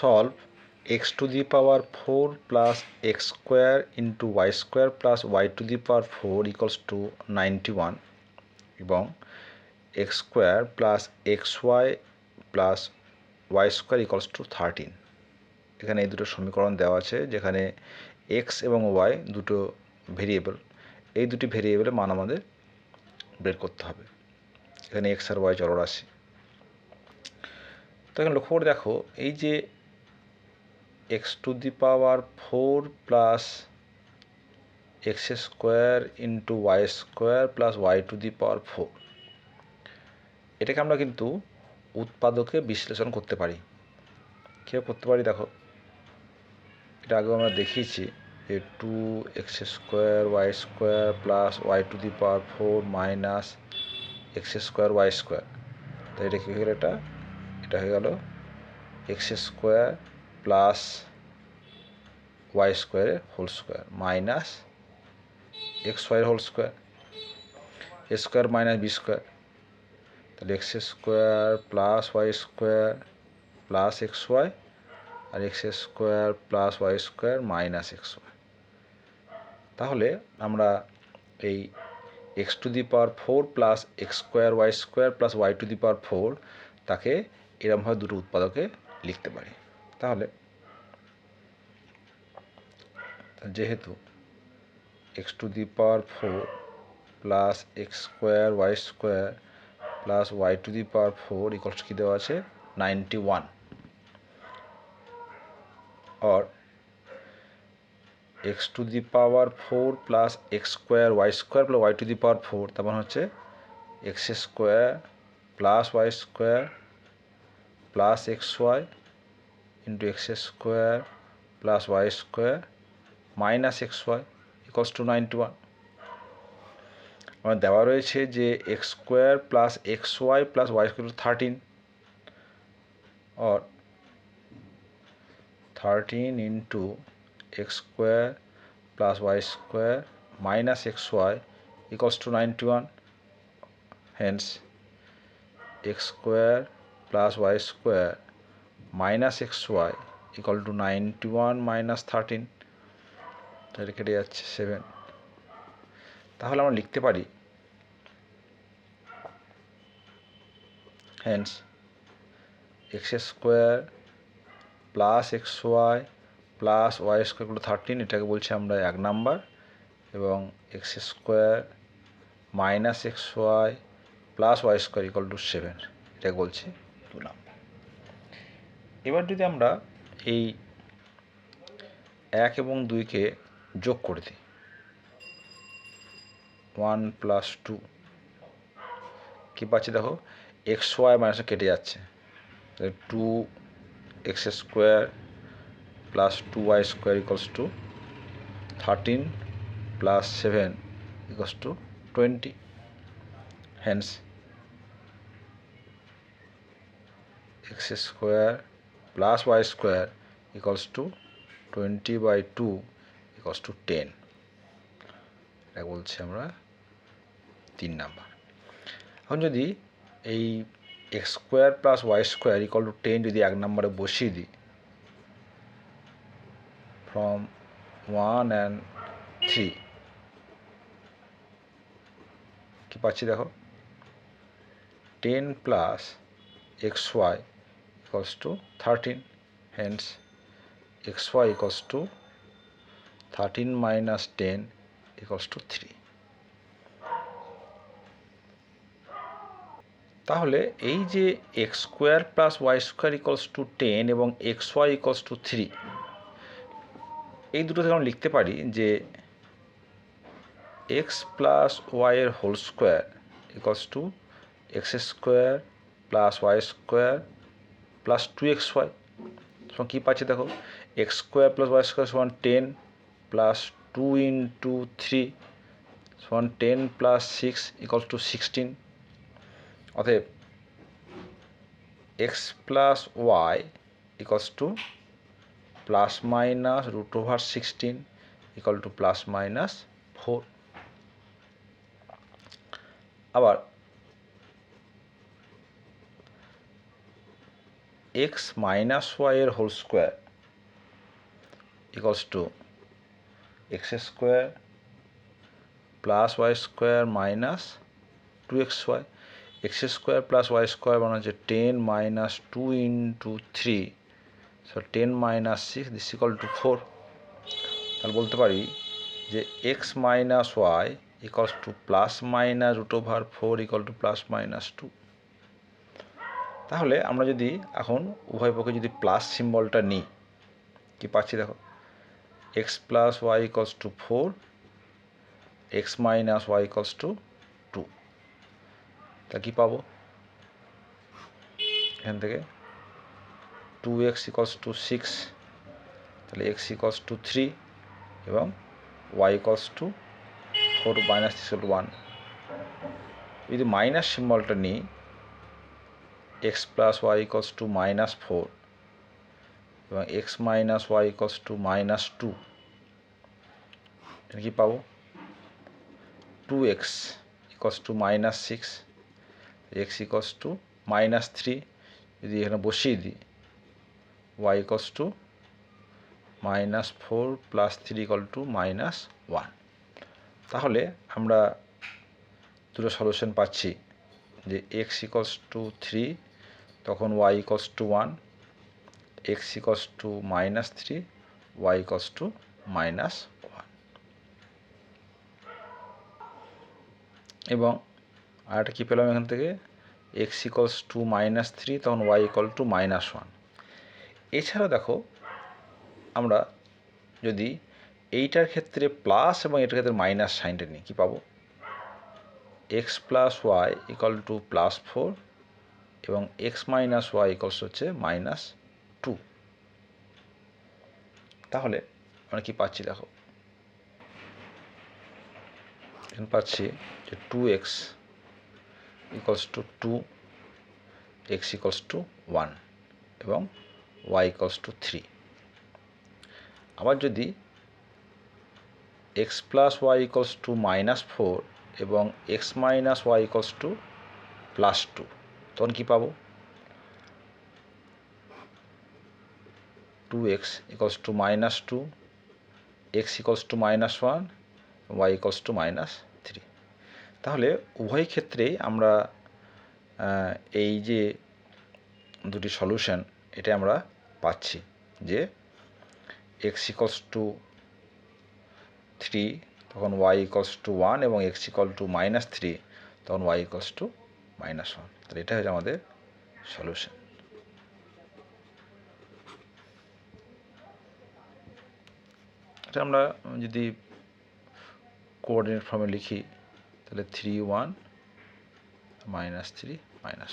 Solve x to the power four plus x square into y square plus y to the power four equals to ninety one এবং x square plus x y plus y square equals to thirteen এখানে এই দুটো সমীকরণ দেওয়া আছে যেখানে x এবং y দুটো ভেরিয়েবল এই দুটি ভেরিয়েবলের মান আমাদের বের করতে হবে। এখানে এক্স আর ওয়াই চলরাশি। তো এখানে লক্ষ্য করে দেখো, এই যে x to the power four plus x square into y square plus y to the power four. এটাকে আমরা কিন্তু উৎপাদকে বিশ্লেষণ করতে পারি। কীভাবে করতে পারি দেখো, এটা আগেও আমরা দেখিয়েছি যে two x square y square plus y to the power four minus x square y square. তো এটা কী হয়ে গেল এটা? এটা হয়ে গেল এক্স স্কোয়ার প্লাস ওয়াই স্কোয়ারের হোল স্কোয়ার মাইনাস এক্স ওয়াইয়ের whole square A square minus B square তাহলে x square plus y square plus x y আর x square plus y square minus x y তাহলে আমরা এই x to the power four plus x square y square plus y to the power four তাকে এরমভাবে দুটো উৎপাদকে লিখতে পারি। তাহলে যেহেতু x to the power four plus x square y square plus y to the power four equals কী দেওয়া আছে? নাইনটি ওয়ান और x to the power four plus x square y square plus y to the power four তার মানে হচ্ছে x square plus y square plus x y into x square plus y square minus x y equals to ninety one আমার দেওয়া রয়েছে যে x square plus x y plus y square thirteen और thirteen into x square plus y square minus x y equals to ninety one hence x square plus y square minus x y equal to ninety one minus thirteen তাহলে কেটে যাচ্ছে seven তাহলে আমরা লিখতে পারি hence x square plus x y plus y স্কোয়ারগুলো thirteen এটাকে বলছি আমরা এক নাম্বার এবং x square minus x y plus y square equal to seven এটাকে বলছি দু নাম্বার এবার যদি আমরা এই এক এবং দুইকে যোগ করে দিই ওয়ান প্লাস টু কী পাচ্ছি দেখো? এক্স ওয়াই মাইনাসে কেটে যাচ্ছে। Two x square plus two y square equals to thirteen plus seven equals to twenty hence x square plus y square equals to twenty by two equals to ten এটা বলছি আমরা তিন number. এখন যদি এই x square plus y square equal to ten যদি এক নম্বরে বসিয়ে দিই ফ্রম ওয়ান অ্যান্ড থ্রি কী পাচ্ছি দেখো? Ten plus x y to thirteen hence x y equals to thirteen minus ten equals to three তাহলে এই যে x square plus y square equals to ten এবং x y equals to three এই দুটো থেকে আমরা লিখতে পারি যে এক্স প্লাস ওয়াইয়ের whole square equals to x square plus y square plus two x y সঙ্গে কী পাচ্ছি দেখো? X square plus y square সমান ten plus two into three সমান ten plus six equals to sixteen অতএব x plus y equals to plus minus root over sixteen equal to plus minus four আবার x minus ওয়াইয়ের whole square equals to x square plus y square minus two x y. X square plus y square মানে হচ্ছে ten minus two into three. So ten minus six, this equal to four. তাহলে বলতে পারি যে x minus y equals to plus minus root over four equal to plus minus two. তাহলে আমরা যদি এখন উভয় পক্ষে যদি প্লাস সিম্বলটা নিই, কি পাচ্ছি দেখো? X plus y equals to four x minus y equals to two তা কী পাবো? এখান থেকে two x equals to six তাহলে এক্স ইকলস টু থ্রি এবং y equals to four minus one যদি মাইনাস সিম্বলটা নিই x plus y equals to minus four এবং x minus y equals to minus two এটা কি পাবো? Two x equals to minus six x equals to minus three যদি এখানে বসিয়ে দিই y equals to minus four plus three equal to minus one তাহলে আমরা দুটো সলিউশন পাচ্ছি, যে এক্স ইকলস টু থ্রি তখন y equals to one x equals to minus three y equals to minus one এবং আরেকটা কী পেলাম এখান থেকে? X equals to minus three তখন y equal to minus one এছাড়া দেখো, আমরা যদি এইটার ক্ষেত্রে প্লাস এবং এটার ক্ষেত্রে মাইনাস সাইনটা নিই, কী পাবো? X plus y equal to plus four এবং এক্স মাইনাস ওয়াই ইকলস হচ্ছে মাইনাস টু তাহলে আমরা কি পাচ্ছি দেখো? এখানে পাচ্ছি যে two x equals to two x equals to one এবং ওয়াই ইকলস টু থ্রি আবার যদি x plus y equals to minus four এবং x minus y equals to plus two তখন কী পাবো? Two x equals to minus two x equals to minus one y equals to minus three তাহলে উভয় ক্ষেত্রেই আমরা এই যে দুটি সলিউশন এটা আমরা পাচ্ছি যে এক্স ইকলস টু থ্রি তখন ওয়াই ইকলস টু ওয়ান এবং x equal to minus three তখন y equals to minus one. তাহলে এটা হচ্ছে আমাদের সলিউশন। এটা আমরা যদি কোঅর্ডিনেট ফর্মে লিখি, তাহলে three one minus three minus